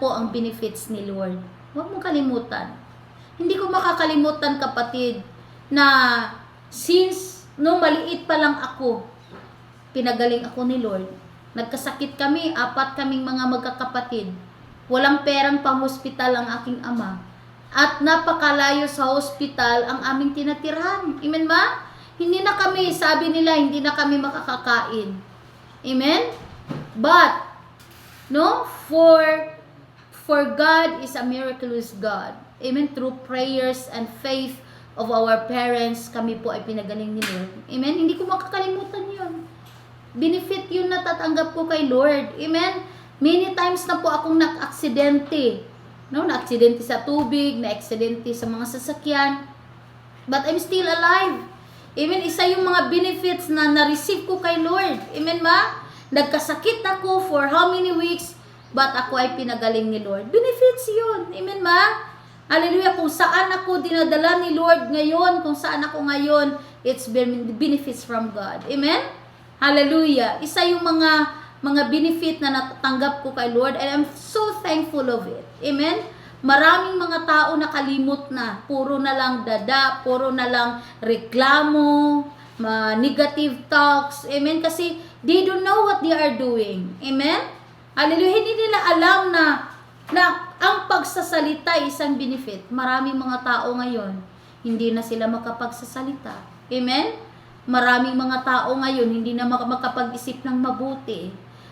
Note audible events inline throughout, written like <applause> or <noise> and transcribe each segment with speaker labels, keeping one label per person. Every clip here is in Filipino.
Speaker 1: po ang benefits ni Lord. Huwag mong kalimutan. Hindi ko makakalimutan kapatid na since no maliit pa lang ako, pinagaling ako ni Lord. Nagkasakit kami, apat kaming mga magkakapatid. Walang perang pang-hospital ang aking ama. At napakalayo sa hospital ang aming tinatirahan. Amen ba? Hindi na kami, sabi nila, hindi na kami makakakain. Amen? But, no, for for God is a miraculous God. Amen? Through prayers and faith of our parents, kami po ay pinagaling ni Lord. Amen? Hindi ko makakalimutan yun. Benefit yun na tatanggap ko kay Lord. Amen? Many times na po akong nak-aksidente. No, na-aksidente sa tubig, na-aksidente sa mga sasakyan. But I'm still alive. Amen? Isa yung mga benefits na na-receive ko kay Lord. Amen ba? Nagkasakit ako for how many weeks, but ako ay pinagaling ni Lord. Benefits yun. Amen ba? Hallelujah. Kung saan ako dinadala ni Lord ngayon, kung saan ako ngayon, it's ben- benefits from God. Amen? Hallelujah. Isa yung mga mga benefit na natatanggap ko kay Lord and I'm so thankful of it. Amen? Maraming mga tao nakalimot na. Puro na lang dada, puro na lang reklamo, ma negative talks. Amen? Kasi they don't know what they are doing. Amen? Hallelujah. Hindi nila alam na na ang pagsasalita isang benefit. Maraming mga tao ngayon, hindi na sila makapagsasalita. Amen? Maraming mga tao ngayon, hindi na mak- makapag-isip ng mabuti.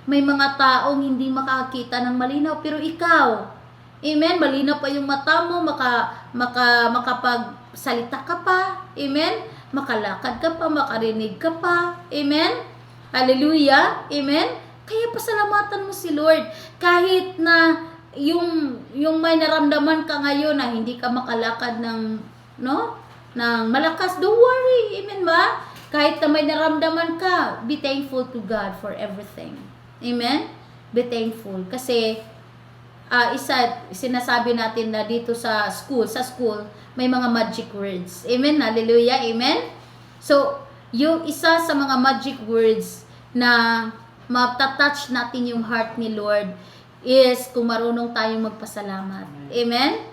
Speaker 1: May mga taong hindi makakita ng malinaw, pero ikaw, Amen. Malinaw pa yung mata mo, maka, maka, makapagsalita ka pa. Amen. Makalakad ka pa, makarinig ka pa. Amen. Hallelujah. Amen. Kaya pasalamatan mo si Lord. Kahit na yung yung may naramdaman ka ngayon na hindi ka makalakad ng no? Ng malakas don't worry amen ba? Kahit na may naramdaman ka be thankful to God for everything. Amen? Be thankful. Kasi ah isa sinasabi natin na dito sa school sa school may mga magic words. Amen? Hallelujah. Amen? So yung isa sa mga magic words na matatouch natin yung heart ni Lord is kung marunong tayong magpasalamat amen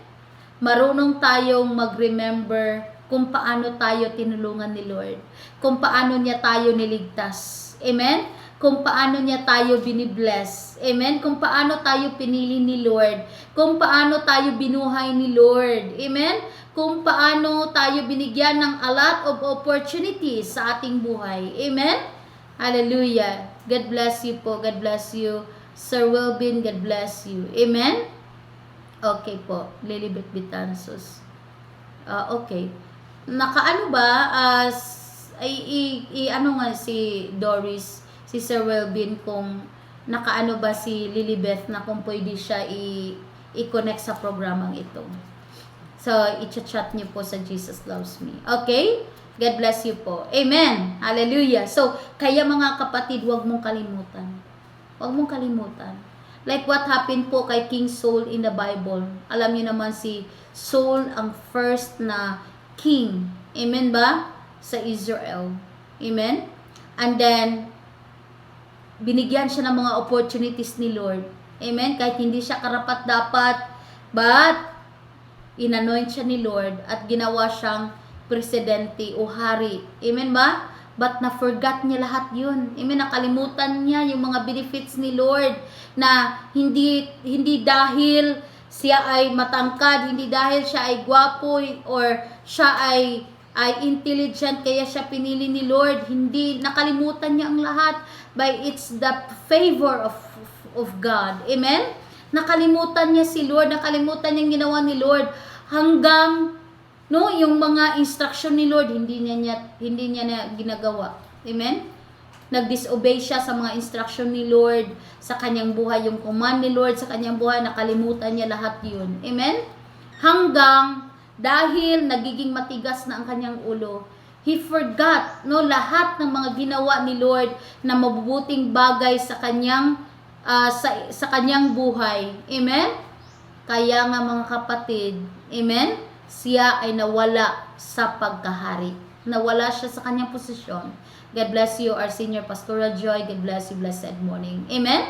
Speaker 1: marunong tayong mag-remember kung paano tayo tinulungan ni Lord kung paano niya tayo niligtas amen kung paano niya tayo binibless. Amen? Kung paano tayo pinili ni Lord. Kung paano tayo binuhay ni Lord. Amen? Kung paano tayo binigyan ng a lot of opportunities sa ating buhay. Amen? Hallelujah. God bless you po. God bless you. Sir Wilbin, God bless you. Amen? Okay po. Lilibet Bitansos. Ah, okay. Nakaano ba? Ah, s- ay, i, i- ano nga si Doris, si Sir Welbin kung nakaano ba si Lilibeth na kung pwede siya i, i-connect sa programang ito. So, i-chat niyo po sa Jesus Loves Me. Okay? God bless you po. Amen. Hallelujah. So, kaya mga kapatid, huwag mong kalimutan. Huwag mong kalimutan. Like what happened po kay King Saul in the Bible. Alam niyo naman si Saul ang first na king. Amen ba? Sa Israel. Amen? And then, binigyan siya ng mga opportunities ni Lord. Amen? Kahit hindi siya karapat dapat, but inanoint siya ni Lord at ginawa siyang presidente o hari. Amen ba? But na-forgot niya lahat yun. Amen? Nakalimutan niya yung mga benefits ni Lord na hindi hindi dahil siya ay matangkad, hindi dahil siya ay gwapo or siya ay ay intelligent kaya siya pinili ni Lord. Hindi nakalimutan niya ang lahat by it's the favor of of God. Amen? Nakalimutan niya si Lord, nakalimutan niya ginawa ni Lord hanggang no yung mga instruction ni Lord hindi niya, niya hindi niya na ginagawa. Amen? Nag-disobey siya sa mga instruction ni Lord sa kanyang buhay, yung command ni Lord sa kanyang buhay, nakalimutan niya lahat yun. Amen? Hanggang dahil nagiging matigas na ang kanyang ulo, he forgot no lahat ng mga ginawa ni Lord na mabubuting bagay sa kanyang ah, sa sa kanyang buhay. Amen? Kaya nga mga kapatid, amen? Siya ay nawala sa pagkahari. Nawala siya sa kanyang posisyon. God bless you, our senior pastoral joy. God bless you, blessed morning. Amen?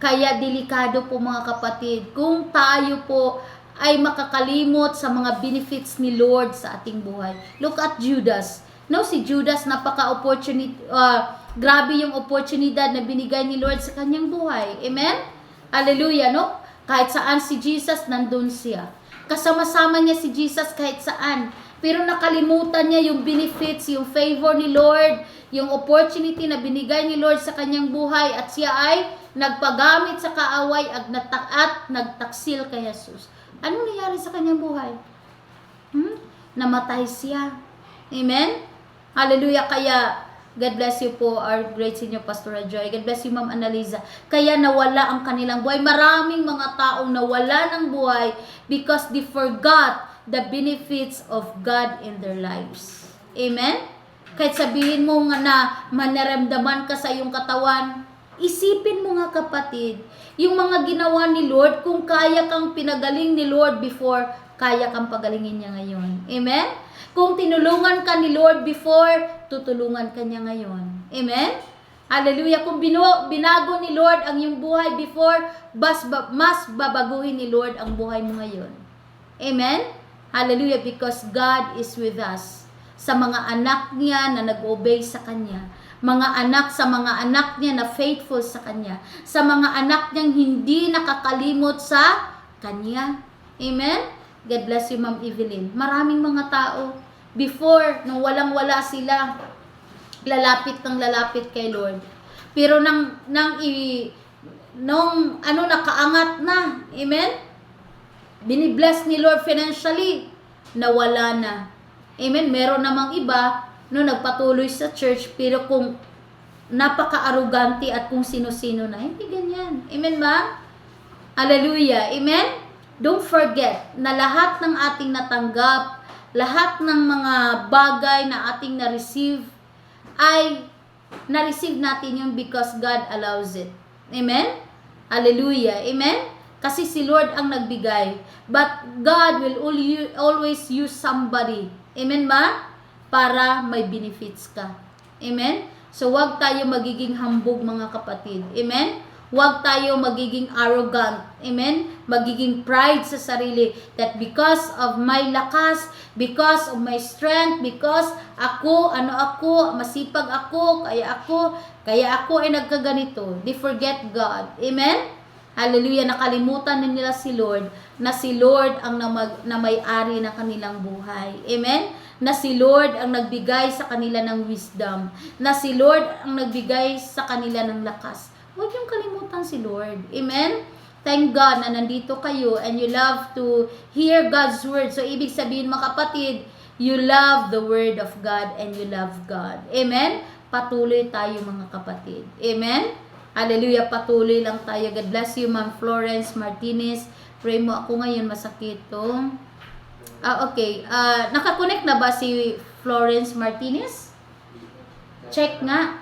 Speaker 1: Kaya delikado po mga kapatid, kung tayo po ay makakalimot sa mga benefits ni Lord sa ating buhay. Look at Judas. No, si Judas napaka-opportunity, uh, grabe yung oportunidad na binigay ni Lord sa kanyang buhay. Amen? Hallelujah, no? Kahit saan si Jesus, nandun siya. Kasama-sama niya si Jesus kahit saan. Pero nakalimutan niya yung benefits, yung favor ni Lord, yung opportunity na binigay ni Lord sa kanyang buhay at siya ay nagpagamit sa kaaway at, natak at nagtaksil kay Jesus. Anong nangyari sa kanyang buhay? Hmm? Namatay siya. Amen? Hallelujah. Kaya, God bless you po, our great senior Pastor Joy. God bless you, Ma'am Annalisa. Kaya nawala ang kanilang buhay. Maraming mga taong nawala ng buhay because they forgot the benefits of God in their lives. Amen? Kahit sabihin mo nga na manaramdaman ka sa iyong katawan, isipin mo nga kapatid, yung mga ginawa ni Lord, kung kaya kang pinagaling ni Lord before, kaya kang pagalingin niya ngayon. Amen? Kung tinulungan ka ni Lord before, tutulungan ka niya ngayon. Amen? Hallelujah. Kung binu- binago ni Lord ang iyong buhay before, mas, ba- mas babaguhin ni Lord ang buhay mo ngayon. Amen? Hallelujah. Because God is with us. Sa mga anak niya na nag-obey sa Kanya. Mga anak sa mga anak niya na faithful sa Kanya. Sa mga anak niyang hindi nakakalimot sa Kanya. Amen? God bless you, Ma'am Evelyn. Maraming mga tao, before, nung walang-wala sila, lalapit ng lalapit kay Lord. Pero nang, nang i, nung ano, nakaangat na, amen? Binibless ni Lord financially, nawala na. Amen? Meron namang iba, no, nagpatuloy sa church, pero kung napaka-arugante at kung sino-sino na, hindi ganyan. Amen ba? Hallelujah. Amen? Don't forget na lahat ng ating natanggap, lahat ng mga bagay na ating na-receive, ay na-receive natin yun because God allows it. Amen? Hallelujah. Amen? Kasi si Lord ang nagbigay. But God will al- always use somebody. Amen ba? Para may benefits ka. Amen? So, wag tayo magiging hambog mga kapatid. Amen? Huwag tayo magiging arrogant. Amen? Magiging pride sa sarili. That because of my lakas, because of my strength, because ako, ano ako, masipag ako, kaya ako, kaya ako ay nagkaganito. They forget God. Amen? Hallelujah, nakalimutan na nila si Lord na si Lord ang namag, na may-ari ng kanilang buhay. Amen? Na si Lord ang nagbigay sa kanila ng wisdom. Na si Lord ang nagbigay sa kanila ng lakas. Huwag niyong kalimutan si Lord. Amen? Thank God na nandito kayo and you love to hear God's word. So, ibig sabihin mga kapatid, you love the word of God and you love God. Amen? Patuloy tayo mga kapatid. Amen? Hallelujah, patuloy lang tayo. God bless you, Ma'am Florence Martinez. Pray mo ako ngayon, masakit to. Ah, okay. Ah, nakakonect na ba si Florence Martinez? Check nga.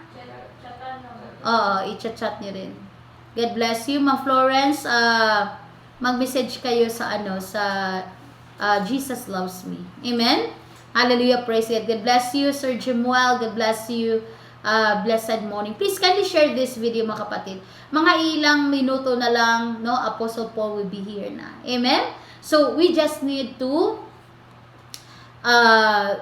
Speaker 1: Oo, i-chat niyo rin. God bless you, Ma'am Florence. Ah, mag-message kayo sa ano, sa ah, Jesus Loves Me. Amen? Hallelujah, praise God. God bless you, Sir Jemuel. God bless you. Uh, blessed morning. Please kindly share this video mga kapatid. Mga ilang minuto na lang, no, Apostle Paul will be here na. Amen? So, we just need to uh,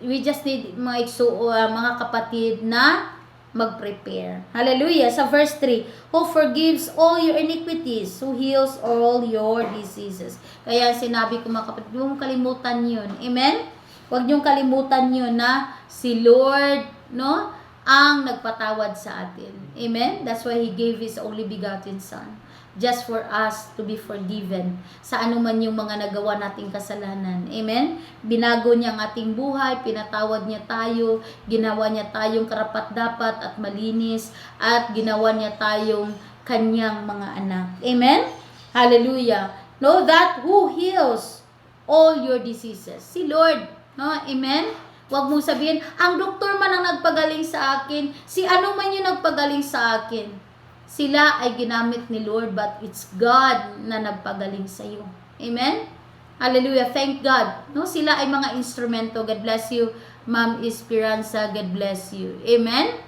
Speaker 1: we just need mga, uh, mga kapatid na mag-prepare. Hallelujah. Sa verse 3, Who forgives all your iniquities, who heals all your diseases. Kaya sinabi ko mga kapatid, huwag kalimutan yun. Amen? Huwag niyong kalimutan yun na si Lord, no, ang nagpatawad sa atin. Amen? That's why He gave His only begotten Son just for us to be forgiven sa anuman yung mga nagawa nating kasalanan. Amen? Binago niya ang ating buhay, pinatawad niya tayo, ginawa niya tayong karapat-dapat at malinis, at ginawa niya tayong kanyang mga anak. Amen? Hallelujah. Know that who heals all your diseases. Si Lord. No? Amen? Huwag mong sabihin, ang doktor man ang nagpagaling sa akin, si ano man yung nagpagaling sa akin. Sila ay ginamit ni Lord, but it's God na nagpagaling sa iyo. Amen? Hallelujah. Thank God. No, sila ay mga instrumento. God bless you, Ma'am Esperanza. God bless you. Amen?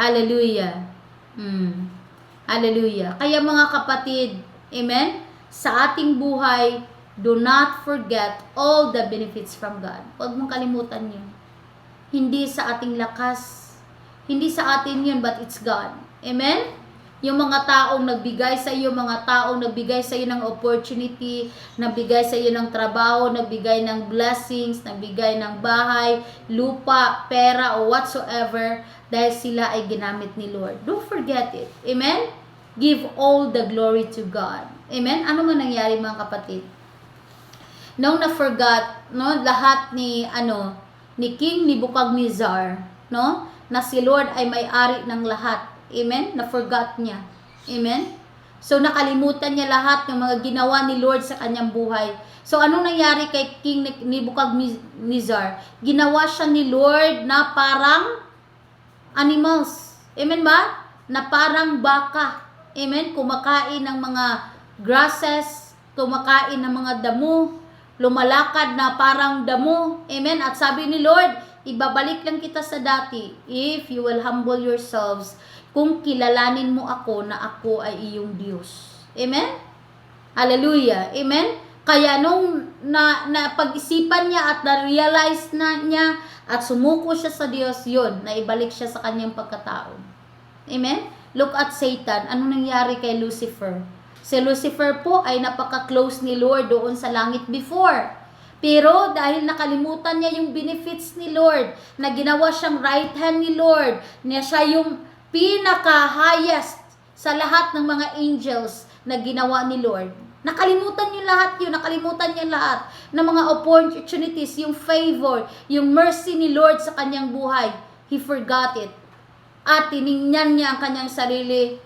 Speaker 1: Hallelujah. Hmm. Hallelujah. Kaya mga kapatid, amen, sa ating buhay, do not forget all the benefits from God. Huwag mong kalimutan yun. Hindi sa ating lakas, hindi sa atin yun, but it's God. Amen? Yung mga taong nagbigay sa iyo, mga taong nagbigay sa iyo ng opportunity, nagbigay sa iyo ng trabaho, nagbigay ng blessings, nagbigay ng bahay, lupa, pera, o whatsoever, dahil sila ay ginamit ni Lord. Don't forget it. Amen? Give all the glory to God. Amen? Ano man nangyari mga kapatid? Nung na-forgot, no, lahat ni, ano, ni King Nebuchadnezzar, no, na si Lord ay may-ari ng lahat. Amen? Na-forgot niya. Amen? So, nakalimutan niya lahat ng mga ginawa ni Lord sa kanyang buhay. So, anong nangyari kay King Nebuchadnezzar? Ginawa siya ni Lord na parang animals. Amen ba? Na parang baka. Amen? Kumakain ng mga grasses, kumakain ng mga damo, lumalakad na parang damo. Amen? At sabi ni Lord, ibabalik lang kita sa dati if you will humble yourselves kung kilalanin mo ako na ako ay iyong Diyos. Amen? Hallelujah. Amen? Kaya nung na, na pag-isipan niya at na-realize na niya at sumuko siya sa Diyos, yun, na ibalik siya sa kanyang pagkatao. Amen? Look at Satan. Ano nangyari kay Lucifer? Si Lucifer po ay napaka-close ni Lord doon sa langit before. Pero dahil nakalimutan niya yung benefits ni Lord, na ginawa siyang right hand ni Lord, na siya yung pinaka-highest sa lahat ng mga angels na ginawa ni Lord. Nakalimutan niyo lahat yun, nakalimutan niya lahat ng mga opportunities, yung favor, yung mercy ni Lord sa kanyang buhay. He forgot it. At tiningnan niya ang kanyang sarili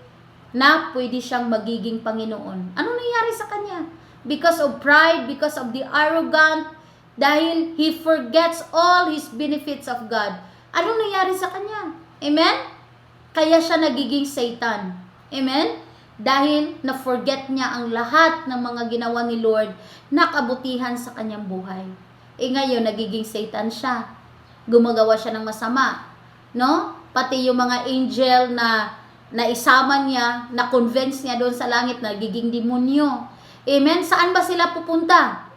Speaker 1: na pwede siyang magiging Panginoon. Ano nangyari sa kanya? Because of pride, because of the arrogant, dahil he forgets all his benefits of God. Ano nangyari sa kanya? Amen? Kaya siya nagiging Satan. Amen? Dahil na-forget niya ang lahat ng mga ginawa ni Lord na kabutihan sa kanyang buhay. E ngayon, nagiging Satan siya. Gumagawa siya ng masama. No? Pati yung mga angel na naisama niya, na-convince niya doon sa langit, nagiging demonyo. Amen? Saan ba sila pupunta?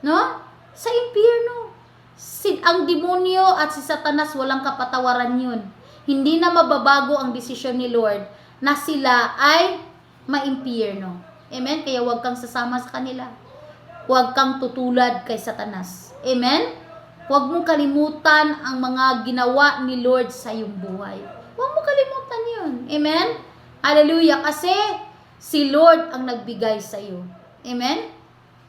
Speaker 1: No? Sa impyerno. Si, ang demonyo at si Satanas, walang kapatawaran yun. Hindi na mababago ang desisyon ni Lord na sila ay maimpyerno. Amen? Kaya huwag kang sasama sa kanila. Huwag kang tutulad kay Satanas. Amen? Huwag mong kalimutan ang mga ginawa ni Lord sa iyong buhay. Huwag mo kalimutan yun. Amen? Hallelujah. Kasi si Lord ang nagbigay sa iyo. Amen?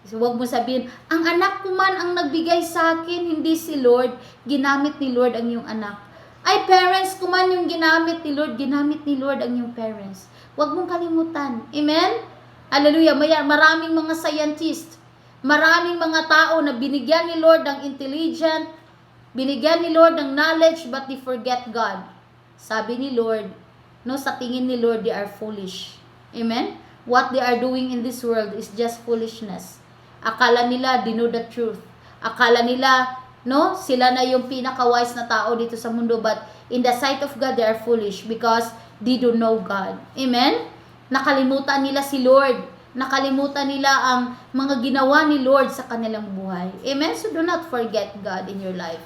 Speaker 1: So, huwag mo sabihin, ang anak ko man ang nagbigay sa akin, hindi si Lord. Ginamit ni Lord ang iyong anak. Ay, parents ko man yung ginamit ni Lord, ginamit ni Lord ang iyong parents. Huwag mong kalimutan. Amen? Hallelujah. May maraming mga scientist, maraming mga tao na binigyan ni Lord ng intelligent, binigyan ni Lord ng knowledge, but they forget God. Sabi ni Lord, no, sa tingin ni Lord, they are foolish. Amen? What they are doing in this world is just foolishness. Akala nila, they know the truth. Akala nila, no, sila na yung pinaka-wise na tao dito sa mundo, but in the sight of God, they are foolish because they don't know God. Amen? Nakalimutan nila si Lord. Nakalimutan nila ang mga ginawa ni Lord sa kanilang buhay. Amen? So do not forget God in your life.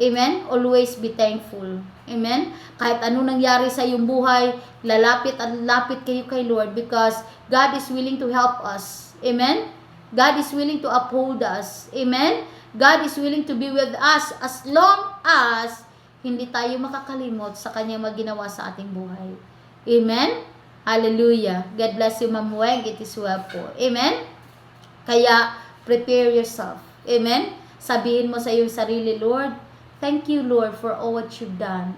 Speaker 1: Amen? Always be thankful. Amen? Kahit ano nangyari sa iyong buhay, lalapit at lapit kayo kay Lord because God is willing to help us. Amen? God is willing to uphold us. Amen? God is willing to be with us as long as hindi tayo makakalimot sa kanyang maginawa sa ating buhay. Amen? Hallelujah. God bless you, Ma'am Weng. It is well po. Amen? Kaya, prepare yourself. Amen? Sabihin mo sa iyong sarili, Lord, thank you, Lord, for all what you've done.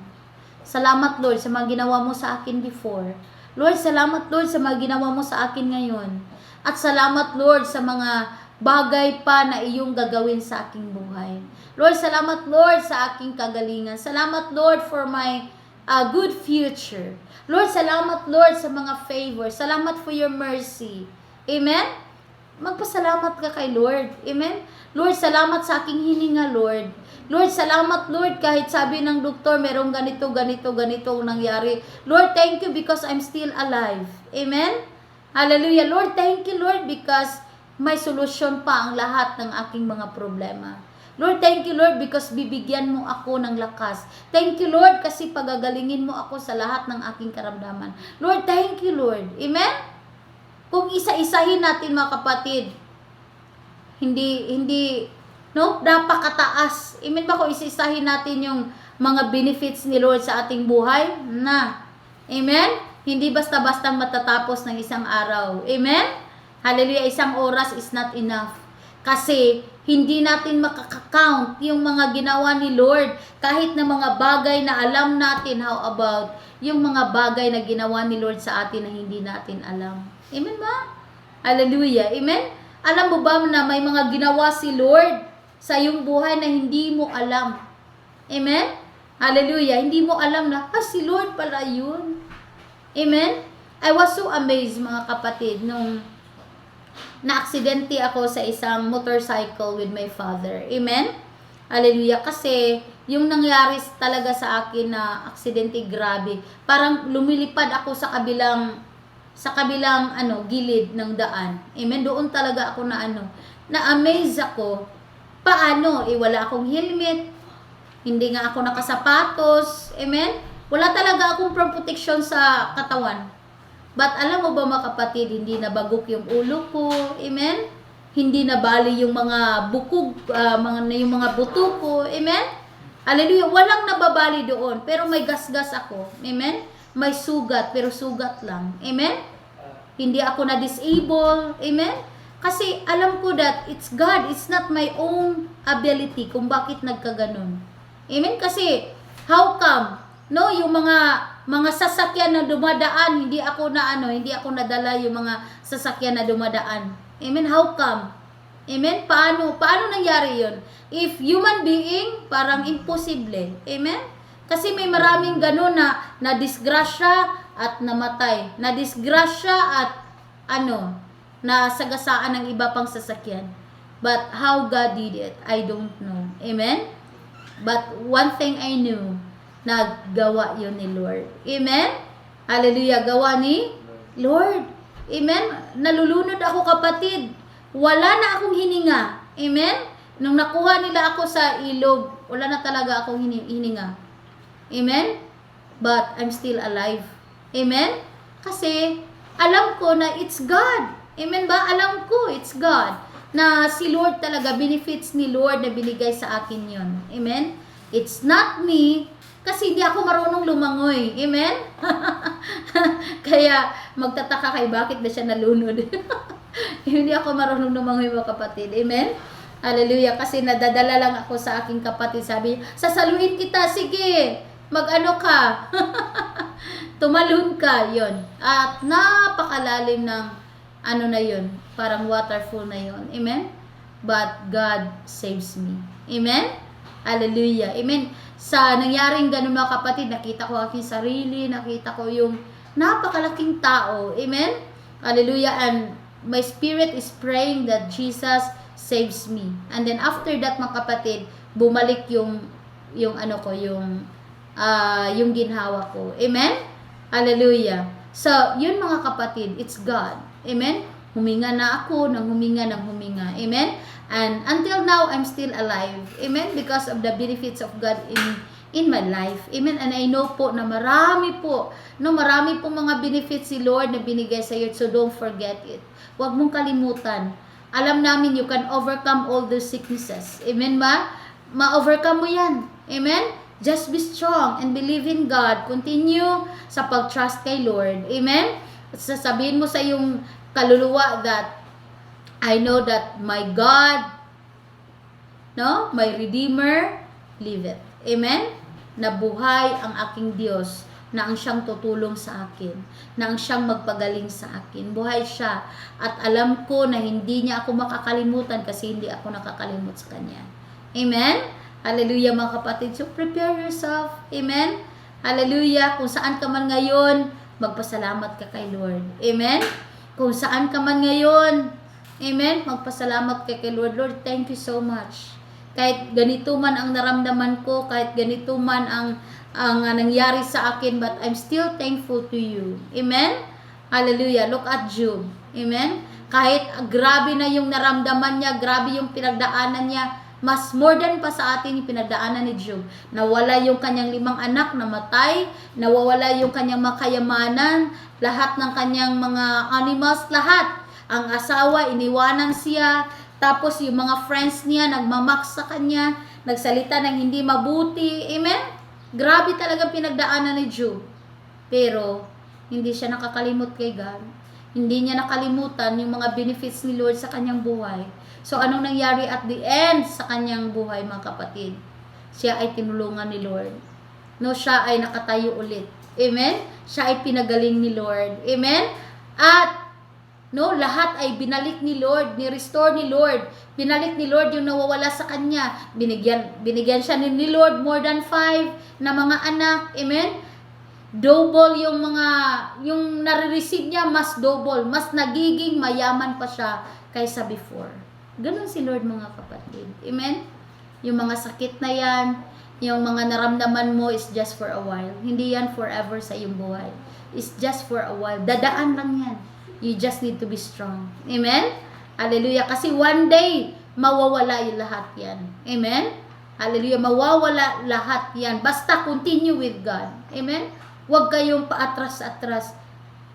Speaker 1: Salamat, Lord, sa mga ginawa mo sa akin before. Lord, salamat, Lord, sa mga ginawa mo sa akin ngayon. At salamat, Lord, sa mga bagay pa na iyong gagawin sa aking buhay. Lord, salamat, Lord, sa aking kagalingan. Salamat, Lord, for my uh, good future. Lord, salamat, Lord, sa mga favor. Salamat for your mercy. Amen? magpasalamat ka kay Lord. Amen? Lord, salamat sa aking hininga, Lord. Lord, salamat, Lord, kahit sabi ng doktor, merong ganito, ganito, ganito ang nangyari. Lord, thank you because I'm still alive. Amen? Hallelujah. Lord, thank you, Lord, because may solusyon pa ang lahat ng aking mga problema. Lord, thank you, Lord, because bibigyan mo ako ng lakas. Thank you, Lord, kasi pagagalingin mo ako sa lahat ng aking karamdaman. Lord, thank you, Lord. Amen? Kung isa-isahin natin, mga kapatid, hindi, hindi, no, napakataas. Amen ba kung isa-isahin natin yung mga benefits ni Lord sa ating buhay? Na. Amen? Hindi basta-basta matatapos ng isang araw. Amen? Hallelujah, isang oras is not enough. Kasi hindi natin makaka-count yung mga ginawa ni Lord kahit na mga bagay na alam natin how about yung mga bagay na ginawa ni Lord sa atin na hindi natin alam. Amen ba? Hallelujah. Amen? Alam mo ba na may mga ginawa si Lord sa iyong buhay na hindi mo alam? Amen? Hallelujah. Hindi mo alam na, ah, si Lord pala yun. Amen? I was so amazed mga kapatid nung na-aksidente ako sa isang motorcycle with my father. Amen? Hallelujah. Kasi yung nangyari talaga sa akin na aksidente grabe. Parang lumilipad ako sa kabilang sa kabilang ano gilid ng daan. Amen. Doon talaga ako na ano, na-amaze ako. Paano? Eh wala akong helmet. Hindi nga ako nakasapatos. Amen. Wala talaga akong protection sa katawan. But alam mo ba mga kapatid, hindi nabagok yung ulo ko. Amen? Hindi nabali yung mga bukog, ah, mga, yung mga buto ko. Amen? Hallelujah. Walang nababali doon. Pero may gasgas ako. Amen? May sugat, pero sugat lang. Amen? Hindi ako na-disable. Amen? Kasi alam ko that it's God. It's not my own ability kung bakit nagkaganon. Amen? Kasi, how come? No, yung mga mga sasakyan na dumadaan, hindi ako na ano, hindi ako nadala yung mga sasakyan na dumadaan. Amen? How come? Amen? Paano? Paano nangyari yun? If human being, parang imposible. Amen? Kasi may maraming ganun na na-disgrasya at namatay. Na-disgrasya at ano, nasagasaan ng iba pang sasakyan. But how God did it, I don't know. Amen? But one thing I knew, naggawa yun ni Lord. Amen? Hallelujah. Gawa ni Lord. Amen? Nalulunod ako kapatid. Wala na akong hininga. Amen? Nung nakuha nila ako sa ilog, wala na talaga akong hini- hininga. Amen? But I'm still alive. Amen? Kasi alam ko na it's God. Amen ba? Alam ko it's God. Na si Lord talaga, benefits ni Lord na binigay sa akin yon. Amen? It's not me, kasi hindi ako marunong lumangoy. Amen? <laughs> Kaya magtataka kay bakit na siya nalunod. <laughs> hindi ako marunong lumangoy mga kapatid. Amen? Hallelujah. Kasi nadadala lang ako sa aking kapatid. Sabi, sasaluin kita. Sige, mag-ano ka. <laughs> Tumalun ka. yon At napakalalim ng ano na yon Parang waterfall na yon Amen? But God saves me. Amen? Hallelujah. Amen. Sa nangyaring ganun mga kapatid, nakita ko aking sarili, nakita ko yung napakalaking tao. Amen? Hallelujah. And my spirit is praying that Jesus saves me. And then after that mga kapatid, bumalik yung yung ano ko, yung ah, yung ginhawa ko. Amen? Hallelujah. So, yun mga kapatid, it's God. Amen? Huminga na ako ng huminga ng huminga. Amen? And until now, I'm still alive. Amen? Because of the benefits of God in in my life. Amen? And I know po na marami po, no, marami po mga benefits si Lord na binigay sa iyo. So don't forget it. Huwag mong kalimutan. Alam namin you can overcome all those sicknesses. Amen ba? Ma-overcome mo yan. Amen? Just be strong and believe in God. Continue sa pag-trust kay Lord. Amen? At sasabihin mo sa iyong kaluluwa that I know that my God, no, my Redeemer, liveth. Amen? Nabuhay ang aking Diyos na ang siyang tutulong sa akin, na ang siyang magpagaling sa akin. Buhay siya at alam ko na hindi niya ako makakalimutan kasi hindi ako nakakalimot sa Kanya. Amen? Hallelujah mga kapatid. So prepare yourself. Amen? Hallelujah. Kung saan ka man ngayon, magpasalamat ka kay Lord. Amen? Kung saan ka man ngayon, Amen? Magpasalamat kay kay Lord. Lord, thank you so much. Kahit ganito man ang naramdaman ko, kahit ganito man ang ang nangyari sa akin, but I'm still thankful to you. Amen? Hallelujah. Look at Job. Amen? Kahit grabe na yung naramdaman niya, grabe yung pinagdaanan niya, mas more than pa sa atin yung pinagdaanan ni Job. Nawala yung kanyang limang anak, namatay, nawawala yung kanyang makayamanan, lahat ng kanyang mga animals, lahat. Ang asawa, iniwanan siya, tapos yung mga friends niya, nagmamak sa kanya, nagsalita ng hindi mabuti. Amen? Grabe talaga pinagdaanan ni Job. Pero, hindi siya nakakalimot kay God. Hindi niya nakalimutan yung mga benefits ni Lord sa kanyang buhay. So, anong nangyari at the end sa kanyang buhay, mga kapatid? Siya ay tinulungan ni Lord. No, siya ay nakatayo ulit. Amen? Siya ay pinagaling ni Lord. Amen? At No, lahat ay binalik ni Lord, ni-restore ni Lord. Binalik ni Lord yung nawawala sa kanya. Binigyan, binigyan siya ni, ni Lord more than five na mga anak. Amen? Double yung mga, yung nare-receive niya, mas double. Mas nagiging mayaman pa siya kaysa before. Ganon si Lord mga kapatid. Amen? Yung mga sakit na yan, yung mga naramdaman mo is just for a while. Hindi yan forever sa iyong buhay. It's just for a while. Dadaan lang yan. You just need to be strong. Amen? Hallelujah. Kasi one day, mawawala yung lahat yan. Amen? Hallelujah. Mawawala lahat yan. Basta continue with God. Amen? Huwag kayong paatras-atras.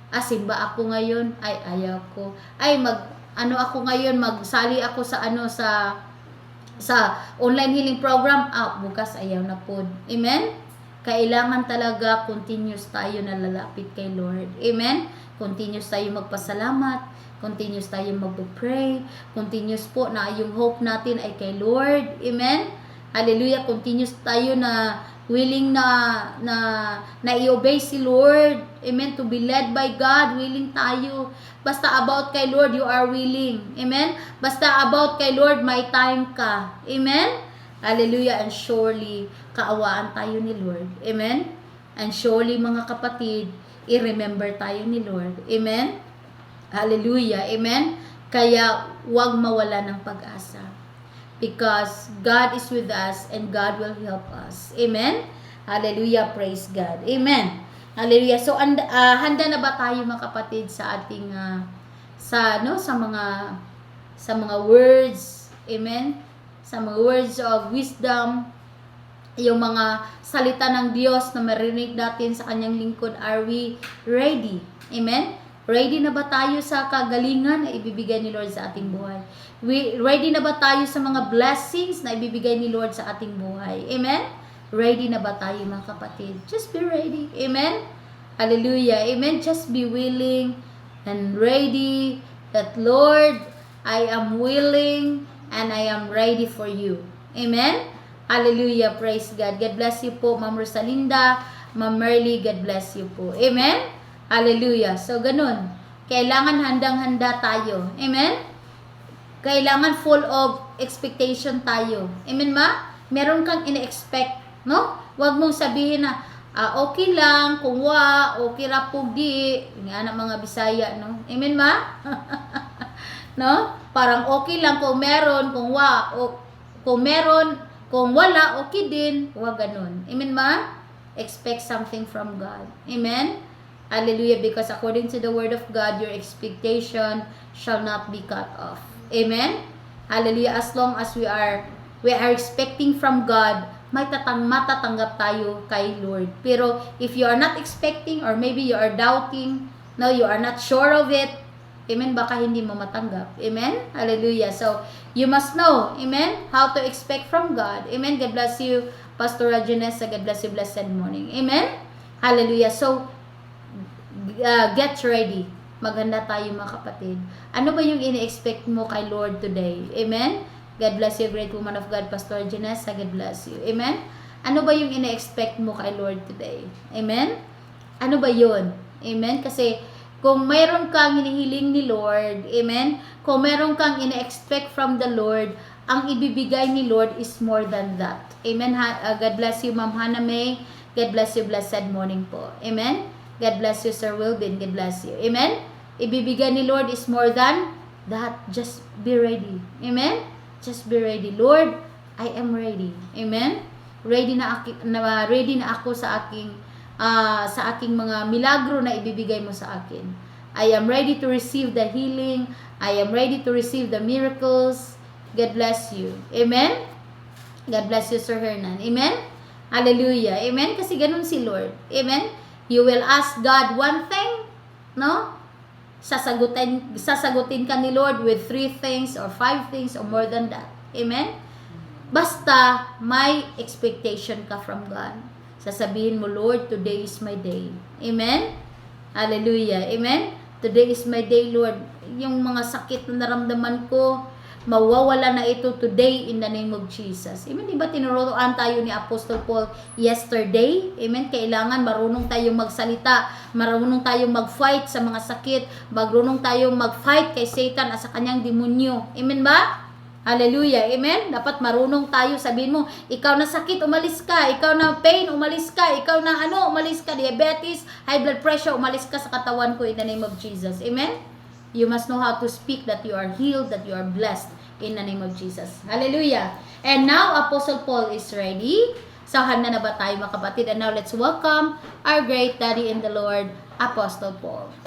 Speaker 1: Asin ba ako ngayon? Ay, ayaw ko. Ay, mag, ano ako ngayon, magsali ako sa ano, sa, sa online healing program. Ah, bukas ayaw na po. Amen? Kailangan talaga continuous tayo na lalapit kay Lord. Amen? Continuous tayo magpasalamat, continuous tayo mag-pray, continuous po na yung hope natin ay kay Lord. Amen? Hallelujah. Continuous tayo na willing na na na i-obey si Lord. Amen. To be led by God, willing tayo. Basta about kay Lord, you are willing. Amen. Basta about kay Lord, may time ka. Amen. Hallelujah. And surely, kaawaan tayo ni Lord. Amen. And surely, mga kapatid, i-remember tayo ni Lord. Amen? Hallelujah. Amen? Kaya huwag mawala ng pag-asa. Because God is with us and God will help us. Amen? Hallelujah. Praise God. Amen. Hallelujah. So and, uh, handa na ba tayo mga kapatid sa ating uh, sa no sa mga sa mga words. Amen? Sa mga words of wisdom, yung mga salita ng Diyos na marinig natin sa kanyang lingkod, are we ready? Amen? Ready na ba tayo sa kagalingan na ibibigay ni Lord sa ating buhay? We, ready na ba tayo sa mga blessings na ibibigay ni Lord sa ating buhay? Amen? Ready na ba tayo mga kapatid? Just be ready. Amen? Hallelujah. Amen? Just be willing and ready that Lord, I am willing and I am ready for you. Amen? Hallelujah. Praise God. God bless you po, Ma'am Rosalinda, Ma'am Merly, God bless you po. Amen? Hallelujah. So, ganun. Kailangan handang-handa tayo. Amen? Kailangan full of expectation tayo. Amen ma? Meron kang ine-expect, no? Huwag mong sabihin na, ah, okay lang, kung wa, okay ra po di. Nga na mga Bisaya, no? Amen ma? <laughs> no? Parang okay lang kung meron, kung wa, o kung meron, kung wala, okay din. Huwag ganun. Amen ma? Expect something from God. Amen? Hallelujah. Because according to the word of God, your expectation shall not be cut off. Amen? Hallelujah. As long as we are we are expecting from God, may tatang matatanggap tayo kay Lord. Pero if you are not expecting or maybe you are doubting, no, you are not sure of it, Amen, baka hindi mo matanggap. Amen? Hallelujah. So, you must know, amen, how to expect from God. Amen. God bless you, Pastor Janessa. God bless you, blessed morning. Amen? Hallelujah. So, uh, get ready. Maganda tayo mga kapatid. Ano ba yung ini-expect mo kay Lord today? Amen? God bless you, great woman of God, Pastor Janessa. God bless you. Amen? Ano ba yung ini-expect mo kay Lord today? Amen? Ano ba yun? Amen? Kasi kung mayroon kang hinihiling ni Lord, amen? Kung mayroon kang ina-expect from the Lord, ang ibibigay ni Lord is more than that. Amen? Uh, God bless you, Ma'am Hannah May. God bless you, blessed morning po. Amen? God bless you, Sir Wilbin. God bless you. Amen? Ibibigay ni Lord is more than that just be ready. Amen? Just be ready. Lord, I am ready. Amen? Ready na, aki, na ready na ako sa aking ah, sa aking mga milagro na ibibigay mo sa akin. I am ready to receive the healing. I am ready to receive the miracles. God bless you. Amen? God bless you, Sir Hernan. Amen? Hallelujah. Amen? Kasi ganun si Lord. Amen? You will ask God one thing, no? Sasagutin, sasagutin ka ni Lord with three things or five things or more than that. Amen? Basta may expectation ka from God. Sasabihin mo, Lord, today is my day. Amen? Hallelujah. Amen? Today is my day, Lord. Yung mga sakit na naramdaman ko, mawawala na ito today in the name of Jesus. Amen? Diba tinuruan tayo ni Apostle Paul yesterday? Amen? Kailangan marunong tayong magsalita, marunong tayong mag-fight sa mga sakit, marunong tayong mag-fight kay Satan at sa kanyang demonyo. Amen ba? Hallelujah. Amen? Dapat marunong tayo. Sabihin mo, ikaw na sakit, umalis ka. Ikaw na pain, umalis ka. Ikaw na ano, umalis ka. Diabetes, high blood pressure, umalis ka sa katawan ko in the name of Jesus. Amen? You must know how to speak that you are healed, that you are blessed in the name of Jesus. Hallelujah. And now, Apostle Paul is ready. So, handa na ba tayo mga kapatid? And now, let's welcome our great daddy in the Lord, Apostle Paul.